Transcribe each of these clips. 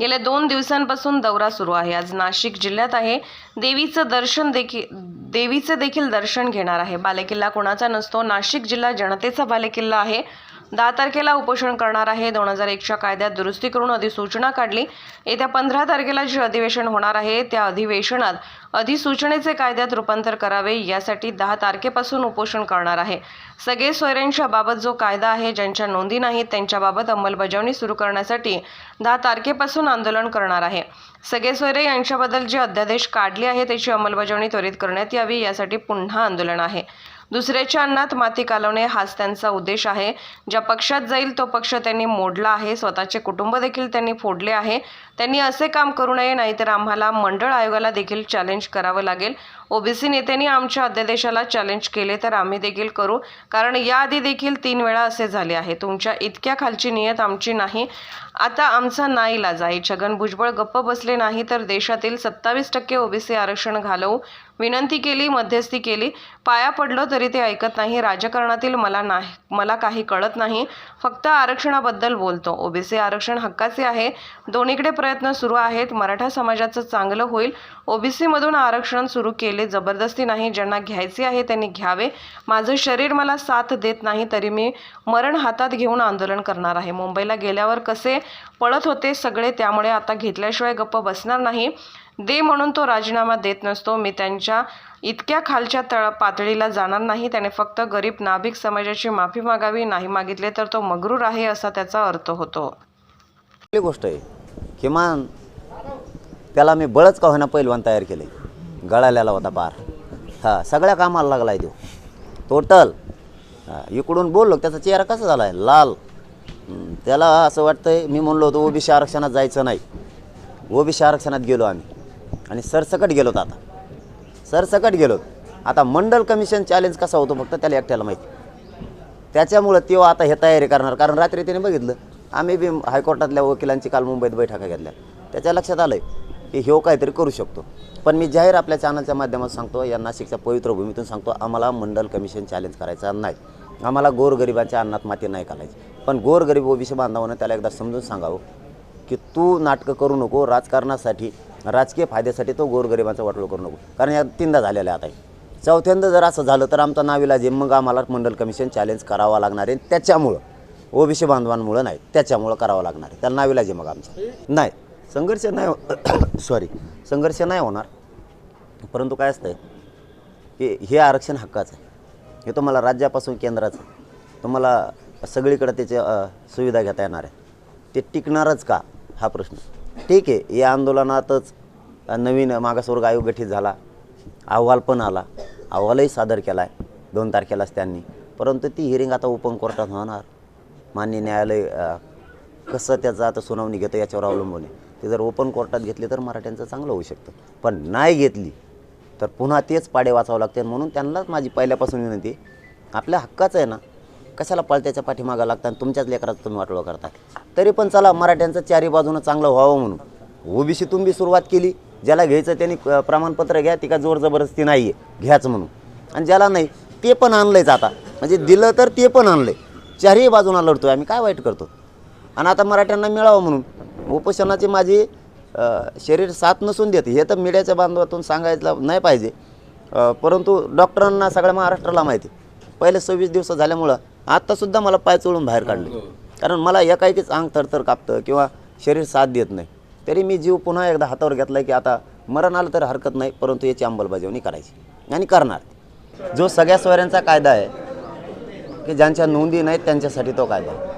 गेल्या दोन दिवसांपासून दौरा सुरू आहे. आज नाशिक जिल्ह्यात आहे. देवीचं दर्शन देखील देवीचं देखील दर्शन घेणार आहे. बालेकिल्ला कोणाचा नसतो. नाशिक जिल्हा जनतेचा बालेकिल्ला आहे. दहा तारखेला उपोषण करणार आहे. दोन हजार एकच्या कायद्यात दुरुस्ती करून अधिसूचना काढली. येत्या पंधरा तारखेला जे अधिवेशन होणार आहे त्या अधिवेशनात अधिसूचनेचे कायद्यात रूपांतर करावे यासाठी दहा तारखेपासून उपोषण करणार आहे. सगळे सोयऱ्यांच्या बाबत जो कायदा आहे ज्यांच्या नोंदी नाहीत त्यांच्याबाबत अंमलबजावणी सुरू करण्यासाठी दहा तारखेपासून आंदोलन करणार आहे. सगळे सोयरे यांच्याबद्दल जे अध्यादेश काढले आहे त्याची अंमलबजावणी त्वरित करण्यात यावी यासाठी पुन्हा आंदोलन आहे. दुसऱ्याच्या अन्नात माती कालवणे हाच त्यांचा उद्देश आहे. ज्या पक्षात जाईल तो पक्ष त्यांनी मोडला आहे. स्वतःचे कुटुंब देखील त्यांनी फोडले आहे. त्यांनी असे काम करू नये नाहीतर आम्हाला मंडळ आयोगाला देखील चॅलेंज करावं लागेल. ओबीसी नेत्यांनी आमच्या अध्यादेशाला चॅलेंज केले तर आम्ही देखील करू. कारण याआधी देखील तीन वेळा असे झाले आहे. तुमच्या इतक्या खालची नियत आमची नाही. आता आमचा नाईलाज आहे. छगन भुजबळ गप्प बसले नाही तर देशातील सत्तावीस टक्के ओबीसी आरक्षण घालवू. विनंती केली मध्यस्थी केली. पाया पडलो तरी ते ऐकत नाही. राजकारणातील मला नाही मला काही कळत नाही. फक्त आरक्षणाबद्दल बोलतो. ओबीसी आरक्षण हक्काचे आहे. दोन्हीकडे प्रयत्न सुरू आहेत. मराठा समाजाचं चांगलं होईल. ओबीसीमधून आरक्षण सुरू केले जबरदस्ती नाही ज्यांना घ्यायचे आहे त्यांनी घ्यावे. माझं शरीर मला साथ देत नाही तरी मी मरण हातात घेऊन आंदोलन करणार आहे. मुंबईला गेल्यावर कसे पळत होते सगळे त्यामुळे आता घेतल्याशिवाय गप्प बसणार नाही. दे म्हणून तो राजीनामा देत नसतो. मी त्यांच्या इतक्या खालच्या तळ पातळीला जाणार नाही. त्याने फक्त गरीब नाभिक समाजाची माफी मागावी नाही मागितले तर तो मगरूर आहे असा त्याचा अर्थ होतो. गोष्ट आहे किमान त्याला मी बळच का होईना पैलवान तयार केले गळालेला होता पार. हा सगळ्या कामाला लागला आहे तो टोटल इकडून बोललो त्याचा चेहरा कसा झाला आहे लाल त्याला असं वाटतंय मी म्हणलो होतो ओबीसी आरक्षणात जायचं नाही. ओबीसी आरक्षणात गेलो आम्ही. आणि सरसकट गेलो आता. सरसकट गेलो आता मंडल कमिशन चॅलेंज कसा होतो फक्त त्याला एकट्याला माहिती. त्याच्यामुळं तो आता हे तयारी करणार कारण रात्री त्याने बघितलं आम्ही बी हायकोर्टातल्या वकिलांची काल मुंबईत बैठका घेतल्या. त्याच्या लक्षात आलं आहे की ह्यो काहीतरी करू शकतो. पण मी जाहीर आपल्या चॅनलच्या माध्यमातून सांगतो या नाशिकच्या पवित्र भूमीतून सांगतो आम्हाला मंडल कमिशन चॅलेंज करायचा नाही. आम्हाला गोरगरिबांच्या अन्नात माती नाही घालायची. पण गोरगरीब ओबीसी बांधवानं त्याला एकदा समजून सांगावं की तू नाटकं करू नको राजकारणासाठी राजकीय फायद्यासाठी तो गोरगरिबांचा वाटोळ करू नको. कारण या तीनदा झालेला आहे आता. चौथ्यांदा जर असं झालं तर आमचा नाविलाज आहे मग आम्हाला मंडल कमिशन चॅलेंज करावा लागणार आहे. त्याच्यामुळं ओबीसी बांधवांमुळं नाही त्याच्यामुळं करावं लागणार आहे. त्याला नाविलाज आहे मग आमचं. नाही. संघर्ष नाही हो- सॉरी संघर्ष नाही होणार. परंतु काय असतं की हे आरक्षण हक्काचं आहे. हे तुम्हाला राज्यापासून केंद्राचं तुम्हाला सगळीकडे त्याची सुविधा घेता येणार आहे. ते टिकणारच का? हा प्रश्न. ठीक आहे या आंदोलनातच नवीन मागासवर्ग आयोग गठीत झाला. अहवाल पण आला. अहवालही सादर केला आहे दोन तारखेलाच त्यांनी. परंतु ती हिअरिंग आता ओपन कोर्टात होणार. मान्य न्यायालय कसं त्याचं आता सुनावणी घेतं याच्यावर अवलंबून आहे. ते जर ओपन कोर्टात घेतले तर मराठ्यांचं चांगलं होऊ शकतं. पण नाही घेतली तर पुन्हा तेच पाडे वाचावं लागते म्हणून त्यांनाच माझी पहिल्यापासून विनंती आपल्या हक्काचं आहे ना कशाला पळत्याच्या पाठीमागा लागतात आणि तुमच्याच लेकराचं तुम्ही वाटोळं करता? तरी पण चला मराठ्यांचं चारी बाजूनं चांगलं व्हावं म्हणून. ओबीसीतून बी सुरुवात केली ज्याला घ्यायचं त्यांनी प्रमाणपत्र घ्या ती का जोर जबरदस्ती नाही आहे घ्याच म्हणून. आणि ज्याला नाही ते पण आणलंयच आता. म्हणजे दिलं तर ते पण आणलं आहे चारही बाजूनं आहे आम्ही काय वाईट करतो? आणि आता मराठ्यांना मिळावं म्हणून. उपोषणाची माझी शरीर साथ नसून देते. हे तर मीडियाच्या बांधवातून सांगायचं नाही पाहिजे. परंतु डॉक्टरांना सगळ्या महाराष्ट्राला माहिती पहिले सव्वीस दिवस झाल्यामुळं आत्तासुद्धा मला पाय चोळून बाहेर काढले. कारण मला एकाएकीच अंग थरथर कापतं किंवा शरीर साथ देत नाही. तरी मी जीव पुन्हा एकदा हातावर घेतला की आता मरण आलं तर हरकत नाही परंतु याची अंमलबजावणी करायची. आणि करणार. जो सगळ्या सोयऱ्यांचा कायदा आहे की ज्यांच्या नोंदी नाहीत त्यांच्यासाठी तो कायदा आहे.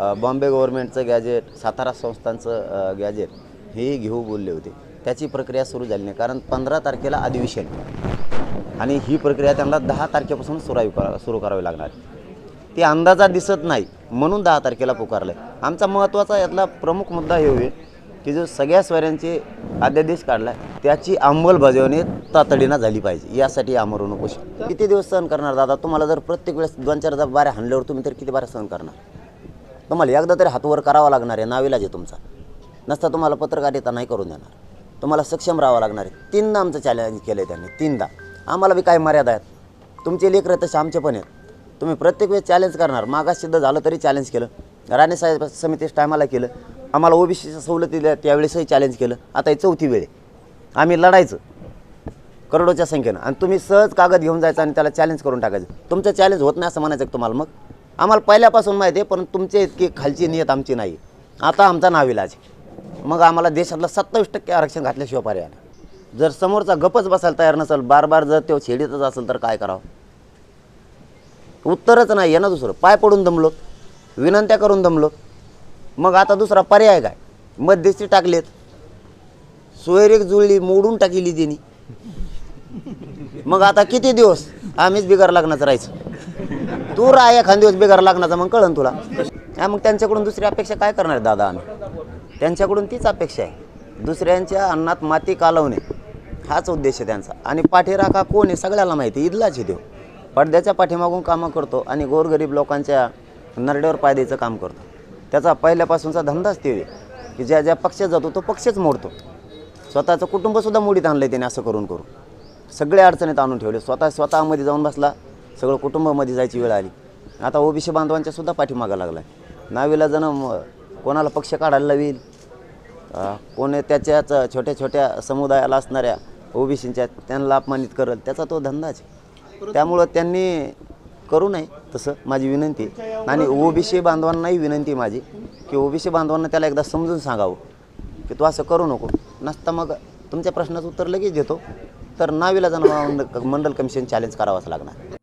बॉम्बे गव्हर्नमेंटचं गॅजेट सातारा संस्थांचं गॅजेट हेही घेऊ बोलले होते. त्याची प्रक्रिया सुरू झाली नाही. कारण पंधरा तारखेला अधिवेशन. आणि ही प्रक्रिया त्यांना दहा तारखेपासून सुरू करा सुरू करावी लागणार ती अंदाजात दिसत नाही. म्हणून दहा तारखेला पुकारलं आहे आमचा महत्त्वाचा यातला प्रमुख मुद्दा हे होईल की जो सगळ्या स्वरांची अध्यादेश काढला त्याची अंमलबजावणी तातडीनं झाली पाहिजे. यासाठी आमरण उपोषण किती दिवस सहन करणार दादा? तुम्हाला जर प्रत्येक वेळेस दोन चार बाऱ्या हाणल्यावर तुम्ही तर किती बाऱ्या सहन करणार? तुम्हाला एकदा तरी हातवर करावा लागणार आहे नाविलाज आहे तुमचा. नसता तुम्हाला पत्रकारिता नाही करून देणार. तुम्हाला सक्षम राहावं लागणार आहे. तीनदा आमचं चॅलेंज केलं आहे त्यांनी तीनदा. आम्हाला बी काय मर्यादा आहेत. तुमचे लेकरं तसे आमचे पण आहेत. तुम्ही प्रत्येक वेळेस चॅलेंज करणार. मागास सिद्ध झालं तरी चॅलेंज केलं. राणेसाहेब समितीस टायमाला केलं. आम्हाला ओबीसीच्या सवलती दिल्या त्यावेळेसही चॅलेंज केलं. आता ही चौथी वेळ आम्ही लढायचं. करोडोच्या संख्येनं. आणि तुम्ही सहज कागद घेऊन जायचं आणि त्याला चॅलेंज करून टाकायचं. तुमचं चॅलेंज होत नाही असं म्हणायचं तुम्हाला मग? आम्हाला पहिल्यापासून माहिती आहे पण तुमचे इतकी खालची नियत आमची नाही. आता आमचा नाविलाज मग आम्हाला देशातलं सत्तावीस टक्के आरक्षण घातल्याशिवाय पर्याय जर समोरचा गपच बसायला तयार नसेल बार बार जर तो छेडीतच असेल तर काय करावं? उत्तरच नाही आहे ना दुसरं. पाय पडून दमलो विनंत्या करून दमलो मग आता दुसरा पर्याय काय? मध्यस्थी टाकलेत. सोयरेक जुळली मोडून टाकली तिनी मग आता किती दिवस आम्हीच बिगार लग्नाचं राहायचं? तू राह एखाद दिवस बेगार लागण्याचा मग कळन तुला. हा मग त्यांच्याकडून दुसरी अपेक्षा काय करणार दादा आम्ही? त्यांच्याकडून तीच अपेक्षा आहे. दुसऱ्यांच्या अन्नात माती कालवणे हाच उद्देश आहे त्यांचा. आणि पाठीराखा कोण आहे सगळ्याला माहिती ईदलाच इथलाच देव पडद्याच्या पाठीमागून कामं करतो आणि गोरगरीब लोकांच्या नरड्यावर पायद्याचं काम करतो. त्याचा पहिल्यापासूनचा धंदाच ते की ज्या ज्या पक्षात जातो तो पक्षच मोडतो. स्वतःचं कुटुंबसुद्धा मोडीत आणलं आहे त्याने असं करून करून. सगळे अडचणीत आणून ठेवले. स्वतः स्वतःमध्ये जाऊन बसला सगळं कुटुंबामध्ये जायची वेळ आली. आता ओबीसी बांधवांच्या सुद्धा पाठीमागा लागला आहे नावीला जण कोणाला पक्ष काढायला लावील? कोणी त्याच्याच छोट्या छोट्या समुदायाला असणाऱ्या ओबीसींच्या त्यांना अपमानित करेल त्याचा तो धंदाच आहे. त्यामुळं त्यांनी करू नये तसं माझी विनंती आणि ओबीसी बांधवांनाही विनंती माझी की ओबीसी बांधवांना त्याला एकदा समजून सांगावं की तू असं करू नको. नसता मग तुमच्या प्रश्नाचं उत्तर लगेच देतो. तर नावीला जाणं मंडल कमिशन चॅलेंज करावाच लागणार.